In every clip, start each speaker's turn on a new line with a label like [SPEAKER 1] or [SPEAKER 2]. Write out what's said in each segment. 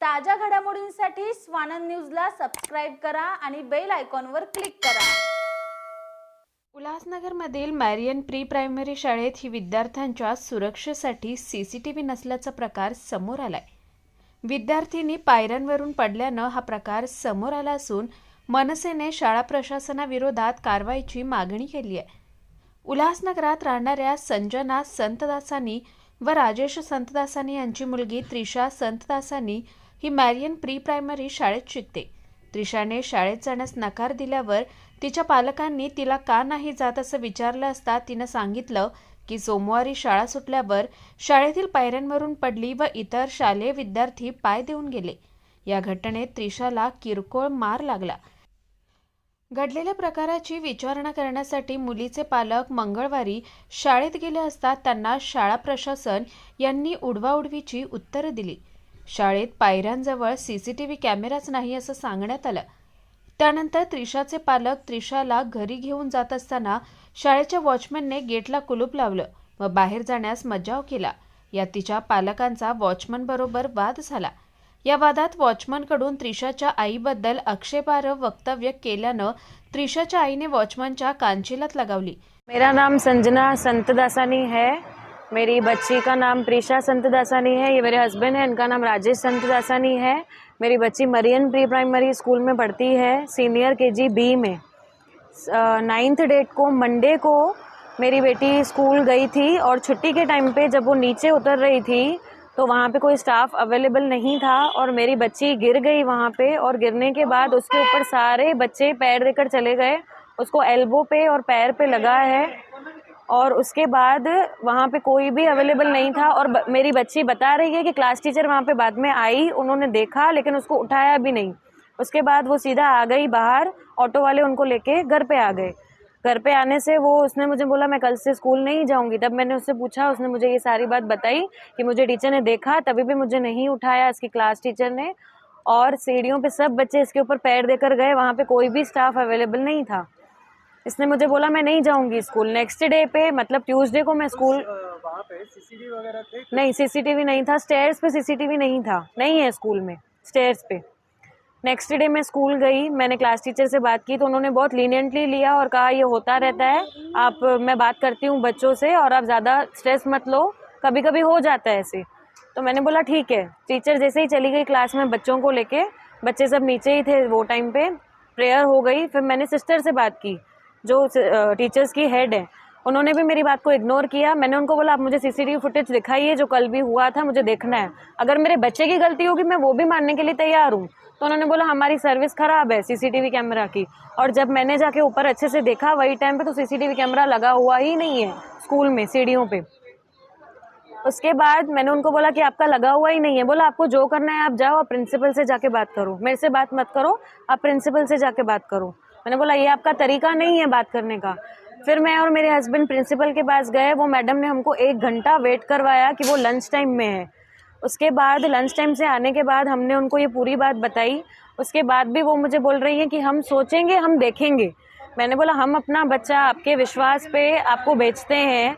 [SPEAKER 1] ताज्या घडामोडींसाठी स्वानंद न्यूजला सबस्क्राईब करा आणि बेल आयकॉनवर क्लिक करा.
[SPEAKER 2] उल्हासनगरमधील मॅरियन प्री प्रायमरी शाळेत ही विद्यार्थ्यांच्या सुरक्षेसाठी सी सी टी व्ही नसल्याचा प्रकार समोर आलाय. विद्यार्थींनी पायऱ्यांवरून पडल्यानं हा प्रकार समोर आला असून मनसेने शाळा प्रशासनाविरोधात कारवाईची मागणी केली आहे. उल्हासनगरात राहणाऱ्या संजना संतदासानी व राजेश संतदासानी यांची मुलगी त्रिशा संतदासानी ही मॅरियन प्री प्रायमरी शाळेत शिकते. त्रिशाने शाळेत जाण्यास नकार दिल्यावर तिच्या पालकांनी तिला का नाही जात असं विचारलं असता तिनं सांगितलं की सोमवारी शाळा सुटल्यावर शाळेतील पायऱ्यांवरून पडली व इतर शालेय विद्यार्थी पाय देऊन गेले. या घटनेत त्रिशाला किरकोळ मार लागला. घडलेल्या प्रकाराची विचारणा करण्यासाठी मुलीचे पालक मंगळवारी शाळेत गेले असता त्यांना शाळा प्रशासन यांनी उडवाउडवीची उत्तरं दिली. शाळेत पायऱ्यांजवळ सी सी टी व्ही कॅमेराच नाही असं सांगण्यात आलं. त्यानंतर त्रिशाचे पालक त्रिशाला घरी घेऊन जात असताना शाळेच्या वॉचमनने गेटला कुलूप लावलं व बाहेर जाण्यास मज्जाव केला. या तिच्या पालकांचा वॉचमनबरोबर वाद झाला. या वादात वॉचमनकडून त्रिशाच्या आईबद्दल आक्षेपार्ह वक्तव्य केल्यानं त्रिशाच्या आईने वॉचमनच्या कांचिलात लगावली.
[SPEAKER 3] मेरा नाम संजना संतदासानी है. मेरी बच्ची का नाम प्रीशा संतदासानी है, ये मेरे हस्बैंड हैं, इनका नाम राजेश संतदासानी है। मेरी बच्ची मरियन प्री प्राइमरी स्कूल में पढ़ती है सीनियर के जी बी में नाइन्थ डेट को मंडे को मेरी बेटी स्कूल गई थी और छुट्टी के टाइम पे जब वो नीचे उतर रही थी तो वहाँ पे कोई स्टाफ अवेलेबल नहीं था और मेरी बच्ची गिर गई वहाँ पे और गिरने के बाद उसके ऊपर सारे बच्चे पैर देकर चले गए, उसको एल्बो पे और पैर पे लगा है। और उसके बाद वहाँ पे कोई भी अवेलेबल नहीं था और ब, मेरी बच्ची बता रही है कि क्लास टीचर वहाँ पे बाद में आई उन्होंने देखा लेकिन उसको उठाया भी नहीं। उसके बाद वो सीधा आ गई बाहर ऑटो वाले उनको लेके घर पे आ गए। घर पे आने से वो उसने मुझे बोला मैं कल से स्कूल नहीं जाऊँगी। तब मैंने उससे पूछा उसने मुझे ये सारी बात बताई कि मुझे टीचर ने देखा तभी भी मुझे नहीं उठाया इसकी क्लास टीचर ने। और सीढ़ियों पे सब बच्चे इसके ऊपर पैर देकर गए वहाँ पे कोई भी स्टाफ अवेलेबल नहीं था। इसने मुझे बोला मैं नहीं जाऊँगी स्कूल नेक्स्ट डे पे मतलब ट्यूसडे को मैं स्कूल
[SPEAKER 4] वहाँ पे सीसीटीवी वगैरह थे
[SPEAKER 3] नहीं सीसीटीवी नहीं था स्टेयर्स पे सीसीटीवी नहीं था नहीं है स्कूल में स्टेयर्स पे। नेक्स्ट डे मैं स्कूल गई मैंने क्लास टीचर से बात की तो उन्होंने बहुत लीनियंटली लिया और कहा ये होता रहता है आप मैं बात करती हूँ बच्चों से और आप ज़्यादा स्ट्रेस मत लो कभी कभी हो जाता है ऐसे। तो मैंने बोला ठीक है। टीचर जैसे ही चली गई क्लास में बच्चों को लेके बच्चे सब नीचे ही थे वो टाइम पे प्रेयर हो गई फिर मैंने सिस्टर से बात की। जो टीचर्स की हेड है, उन्होंने भी मेरी बात को इग्नोर किया। मैंने उनको बोला, आप मुझे सीसीटीवी फुटेज दिखाइए, जो कल भी हुआ था, मुझे देखना है। अगर मेरे बच्चे की गलती होगी, मैं वो भी मानने के लिए तैयार हूँ। तो उन्होंने बोला, हमारी सर्विस ख़राब है सीसीटीवी कैमरा की। और जब मैंने जाके ऊपर अच्छे से देखा, वही टाइम पे तो सीसीटीवी कैमरा लगा हुआ ही नहीं है स्कूल में, सीढ़ियों पे। उसके बाद मैंने उनको बोला कि आपका लगा हुआ ही नहीं है। बोला, आपको जो करना है, आप जाओ, आप प्रिंसिपल से जाके बात करो। मेरे से बात मत करो, आप प्रिंसिपल से जाके बात करो। मैंने बोला, ये आपका तरीका नहीं है बात करने का। फिर मैं और मेरे हस्बैंड प्रिंसिपल के पास गए, वो मैडम ने हमको एक घंटा वेट करवाया कि वो लंच टाइम में है। उसके बाद लंच टाइम से आने के बाद हमने उनको ये पूरी बात बताई। उसके बाद भी वो मुझे बोल रही है कि हम सोचेंगे, हम देखेंगे। मैंने बोला, हम अपना बच्चा आपके विश्वास पे आपको बेचते हैं।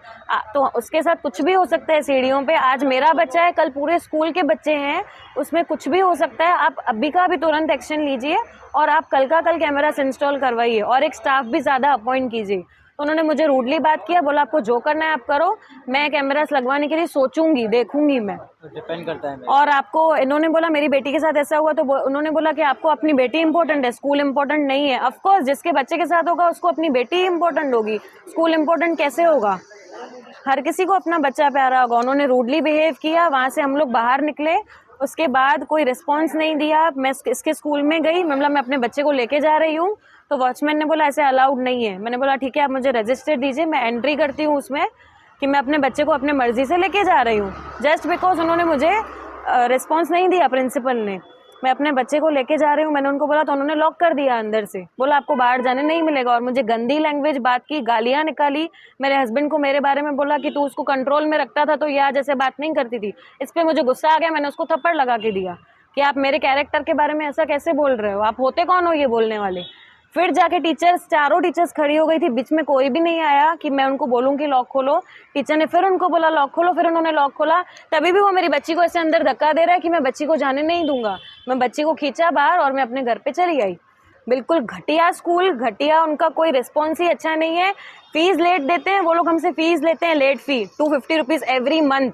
[SPEAKER 3] तो उसके साथ कुछ भी हो सकता है सीढ़ियों पे। आज मेरा बच्चा है, कल पूरे स्कूल के बच्चे हैं। उसमें कुछ भी हो सकता है। आप अभी का भी तुरंत एक्शन लीजिए और आप कल का कल कैमरास इंस्टॉल करवाइए और एक स्टाफ भी ज़्यादा अपॉइंट कीजिए। उन्होंने मुझे रूडली बात किया बोला आपको जो करना है आप करो मैं कैमरास लगवाने के लिए सोचूँगी देखूँगी मैं।
[SPEAKER 4] तो डिपेंड करता है
[SPEAKER 3] और आपको इन्होंने बोला मेरी बेटी के साथ ऐसा हुआ तो उन्होंने बोला कि आपको अपनी बेटी इंपॉर्टेंट है स्कूल इंपॉर्टेंट नहीं है। ऑफ़ कोर्स जिसके बच्चे के साथ होगा उसको अपनी बेटी इंपॉर्टेंट होगी। स्कूल इंपॉर्टेंट कैसे होगा? हर किसी को अपना बच्चा प्यारा होगा। उन्होंने रूडली बिहेव किया वहाँ से हम लोग बाहर निकले। उसके बाद कोई रिस्पॉन्स नहीं दिया। मैं इसके स्कूल में गई। मतलब मैं अपने बच्चे को लेके जा रही हूँ। तो वॉचमैन ने बोला, ऐसे अलाउड नहीं है. मैंने बोला, ठीक है, आप मुझे रजिस्टर दीजिए, मैं एंट्री करती हूँ उसमें कि मैं अपने बच्चे को अपने मर्ज़ी से लेके जा रही हूँ। जस्ट बिकॉज़ उन्होंने मुझे रिस्पॉन्स नहीं दिया प्रिंसिपल ने। मैं अपने बच्चे को लेके जा रही हूँ, मैंने उनको बोला तो उन्होंने लॉक कर दिया अंदर से। बोला, आपको बाहर जाने नहीं मिलेगा। और मुझे गंदी लैंग्वेज बात की, गालियाँ निकाली। मेरे हस्बैंड को मेरे बारे में बोला कि तू उसको कंट्रोल में रखता था तो ये आज ऐसे बात नहीं करती थी। इस पर मुझे गुस्सा आ गया, मैंने उसको थप्पड़ लगा के दिया। कि आप मेरे कैरेक्टर के बारे में ऐसा कैसे बोल रहे हो? आप होते कौन हो ये बोलने वाले? फिर जाके टीचर्स चारों टीचर्स खड़ी हो गई थी। बीच में कोई भी नहीं आया कि मैं उनको बोलूँ कि लॉक खोलो। टीचर ने फिर उनको बोला लॉक खोलो। फिर उन्होंने लॉक खोला। तभी भी वो मेरी बच्ची को ऐसे अंदर धक्का दे रहा है कि मैं बच्ची को जाने नहीं दूँगा। मैं बच्ची को खींचा बाहर और मैं अपने घर पे चली आई। बिल्कुल घटिया स्कूल घटिया उनका कोई रिस्पॉन्स ही अच्छा नहीं है। फ़ीस लेट देते हैं, वो लोग हमसे फ़ीस लेते हैं late fee two fifty rupees every month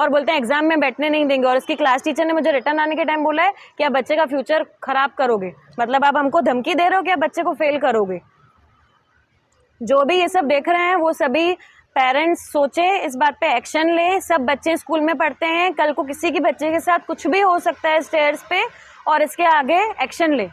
[SPEAKER 3] और बोलते हैं, एग्ज़ाम में बैठने नहीं देंगे। और इसकी क्लास टीचर ने मुझे रिटर्न आने के टाइम बोला है कि आप बच्चे का फ्यूचर खराब करोगे। मतलब आप हमको धमकी दे रहे हो कि आप बच्चे को फेल करोगे। जो भी ये सब देख रहे हैं, वो सभी पेरेंट्स सोचे, इस बात पे एक्शन ले। सब बच्चे स्कूल में पढ़ते हैं। कल को किसी के बच्चे के साथ कुछ भी हो सकता है स्टेयर्स पे और इसके आगे एक्शन ले।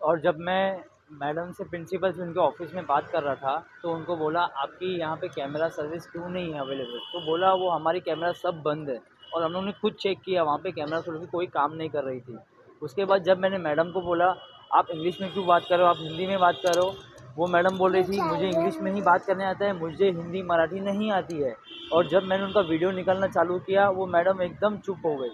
[SPEAKER 4] और जब मैं मैडम से प्रिंसिपल से उनके ऑफ़िस में बात कर रहा था तो उनको बोला आपकी यहाँ पे कैमरा सर्विस क्यों नहीं है अवेलेबल? तो बोला वो हमारी कैमरा सब बंद है और हम लोगों ने खुद चेक किया वहाँ पे कैमरा सर्विस कोई काम नहीं कर रही थी। उसके बाद जब मैंने मैडम को बोला आप इंग्लिश में क्यों बात करो आप हिंदी में बात करो वो मैडम बोल रही थी मुझे इंग्लिश में ही बात करने आता है मुझे हिंदी मराठी नहीं आती है। और जब मैंने उनका वीडियो निकालना चालू किया वो मैडम एकदम चुप हो गई।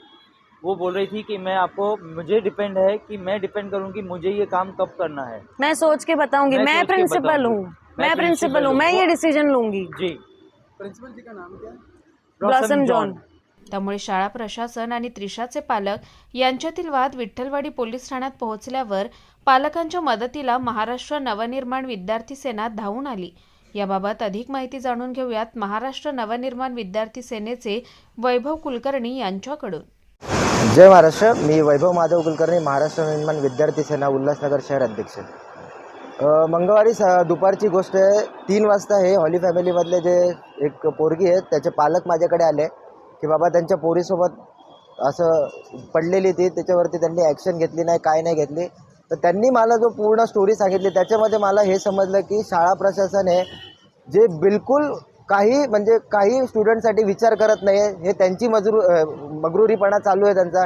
[SPEAKER 4] वो बोल रही थी कि मैं आपको मुझे डिपेंड है कि मैं डिपेंड करूँ कि मुझे ये काम कब करना है।
[SPEAKER 3] मैं सोच के बताऊँगी
[SPEAKER 4] मैं
[SPEAKER 3] मैं प्रिंसिपल हूँ।
[SPEAKER 4] मैं
[SPEAKER 3] मैं प्रिंसिपल हूँ मैं ये डिसीज़न लूँगी।
[SPEAKER 4] जी।
[SPEAKER 5] प्रिंसिपल जी का नाम क्या?
[SPEAKER 3] ब्लॉसम जॉन
[SPEAKER 2] त्यामुळे शाळा प्रशासन आणि त्रिशाचे पालक यांच्यातील वाद विठ्ठलवाडी पोलीस ठाण्यात पोहोचल्यावर पालकांच्या मदतीला महाराष्ट्र नवनिर्माण विद्यार्थी सेना धावून आली. याबाबत अधिक माहिती जाणून घेऊयात महाराष्ट्र नवनिर्माण विद्यार्थी सेनेचे वैभव कुलकर्णी यांच्याकडून.
[SPEAKER 6] जय महाराष्ट्र मी वैभव माधव कुलकर्णी महाराष्ट्र निर्माण विद्यार्थी सेना उल्हासनगर शहर अध्यक्ष. मंगळवारी स दुपारची गोष्ट आहे तीन वाजता हे हॉली फॅमिलीमधले जे एक पोरगी आहेत त्याचे पालक माझ्याकडे आले की बाबा त्यांच्या पोरीसोबत असं पडलेली ती त्याच्यावरती त्यांनी ॲक्शन घेतली नाही काय नाही घेतली. तर त्यांनी मला जो पूर्ण स्टोरी सांगितली त्याच्यामध्ये मला हे समजलं की शाळा प्रशासन हे जे बिलकुल काही म्हणजे काही स्टुडंटसाठी विचार करत नाही आहे हे त्यांची मजरू मगरुरीपणा चालू आहे त्यांचा.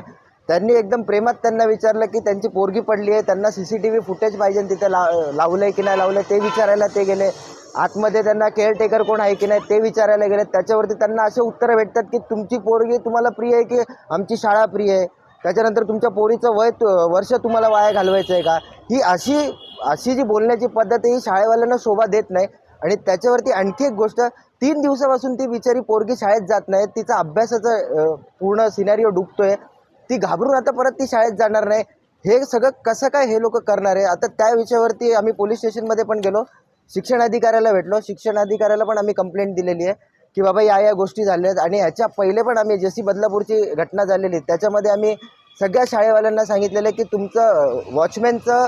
[SPEAKER 6] त्यांनी एकदम प्रेमात त्यांना विचारलं की त्यांची पोरगी पडली आहे त्यांना C C T V footage पाहिजे तिथे ला लावलं आहे की नाही लावलं ते विचारायला ते गेले. आतमध्ये त्यांना केअरटेकर कोण आहे की नाही ते विचारायला गेले. त्याच्यावरती त्यांना असे उत्तरं भेटतात की तुमची पोरगी तुम्हाला प्रिय आहे की आमची शाळा प्रिय आहे? त्याच्यानंतर तुमच्या पोरीचं वय तु- वर्ष तुम्हाला वाया घालवायचं आहे का? ही अशी अशी जी बोलण्याची पद्धत ही शाळेवाल्यांना शोभा देत नाही. आणि त्याच्यावरती आणखी एक गोष्ट तीन दिवसापासून ती बिचारी पोरगी शाळेत जात नाही तिचा अभ्यासाचं पूर्ण सिनारिओ डुबतोय ती घाबरून आता परत ती शाळेत जाणार नाही. हे सगळं कसं काय हे लोक करणार आहे? आता त्या विषयावरती आम्ही पोलीस स्टेशनमध्ये पण गेलो शिक्षण अधिकाऱ्याला भेटलो शिक्षण अधिकाऱ्याला पण आम्ही कंप्लेंट दिलेली आहे की बाबा या या गोष्टी झाल्या आहेत. आणि ह्याच्या पहिले पण आम्ही जशी बदलापूरची घटना झालेली त्याच्यामध्ये आम्ही सगळ्या शाळेवाल्यांना सांगितलेलं आहे की तुमचं वॉचमॅनचं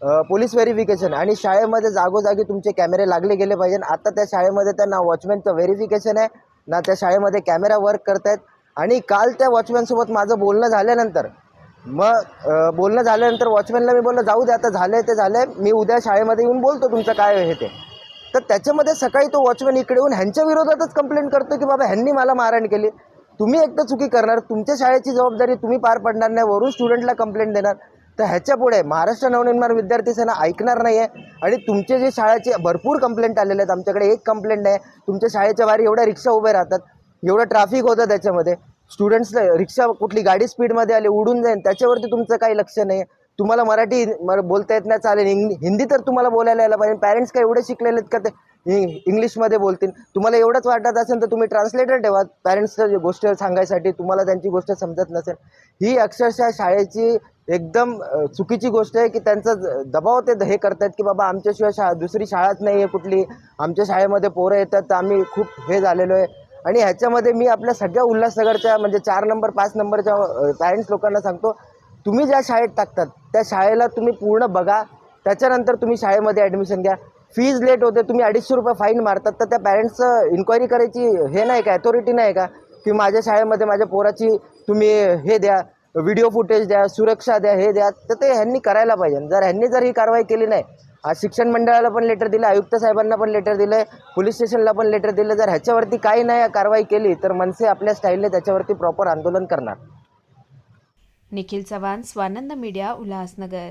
[SPEAKER 6] पोलीस व्हेरिफिकेशन आणि शाळेमध्ये जागोजागी तुमचे कॅमेरे लागले गेले पाहिजे. आता त्या शाळेमध्ये त्यांना वॉचमॅनचं व्हेरिफिकेशन आहे. ना त्या शाळेमध्ये कॅमेरा वर्क करतायत. आणि काल त्या वॉचमॅनसोबत माझं बोलणं झाल्यानंतर मग बोलणं झाल्यानंतर वॉचमॅनला मी बोललं जाऊ दे आता झालं आहे ते झालं आहे मी उद्या शाळेमध्ये येऊन बोलतो तुमचं काय हे ते. तर त्याच्यामध्ये सकाळी तो वॉचमॅन इकडे येऊन ह्यांच्या विरोधातच कंप्लेंट करतो की बाबा ह्यांनी मला मारहाण केली. तुम्ही एक तर चुकी करणार. तुमच्या शाळेची जबाबदारी तुम्ही पार पडणार नाही. वरून स्टुडंटला कंप्लेंट देणार. तर ह्याच्यापुढे महाराष्ट्र नवनिर्माण विद्यार्थी सेना ऐकणार नाही आहे आणि तुमचे जे शाळेचे भरपूर कंप्लेंट आलेले आहेत आमच्याकडे एक कंप्लेंट नाही. तुमच्या शाळेच्या बाहेर एवढ्या रिक्षा उभे राहतात एवढं ट्रॅफिक होतं त्याच्यामध्ये. स्टुडंट्सला रिक्षा कुठली गाडी स्पीडमध्ये आली उडून जाईल त्याच्यावरती तुमचं काही लक्ष नाही तुम्हाला मराठी म- बोलता येत नाही चालेल. हिंदी तर तुम्हाला बोलायला यायला पाहिजे. पॅरेंट्स काय एवढे शिकलेले आहेत का ते? इंग्लिशमध्ये बोलतील तुम्हाला एवढंच वाटत असेल तर तुम्ही ट्रान्सलेटर ठेवा. पॅरेंट्सच्या गोष्ट सांगायसाठी तुम्हाला त्यांची गोष्ट समजत नसेल. ही अक्षरशः शाळेची एकदम चुकीची गोष्ट आहे की त्यांचा दबाव ते हे करतात की बाबा आमच्याशिवाय शा दुसरी शाळाच नाही आहे कुठली. आमच्या शाळेमध्ये पोरं येतात तर आम्ही खूप हे झालेलो आहे. आणि ह्याच्यामध्ये मी आपल्या सगळ्या उल्हासनगरच्या म्हणजे चार नंबर पाच नंबरच्या पॅरेंट्स लोकांना सांगतो तुम्ही ज्या शाळेत टाकतात त्या शाळेला तुम्ही पूर्ण बघा. त्याच्यानंतर तुम्ही शाळेमध्ये ॲडमिशन घ्या. फीज लेट होते तुम्ही अडीचशे रुपये फाईन मारतात तर त्या पॅरेंट्सचं इन्क्वायरी करायची हे नाही का अथॉरिटी नाही का? की माझ्या शाळेमध्ये माझ्या पोराची तुम्ही हे द्या व्हिडिओ फुटेज द्या सुरक्षा द्या हे द्या तर ते ह्यांनी करायला पाहिजे. जर ह्यांनी जर ही कारवाई केली नाही आज शिक्षण मंडळाला पण लेटर दिलं आयुक्त साहेबांना पण लेटर दिलं आहे पोलीस स्टेशनला पण लेटर दिलं जर ह्याच्यावरती काही नाही कारवाई केली तर मनसे आपल्या स्टाईलने त्याच्यावरती प्रॉपर आंदोलन करणार.
[SPEAKER 2] Nikhil Chavan Swanand media Ulhasnagar.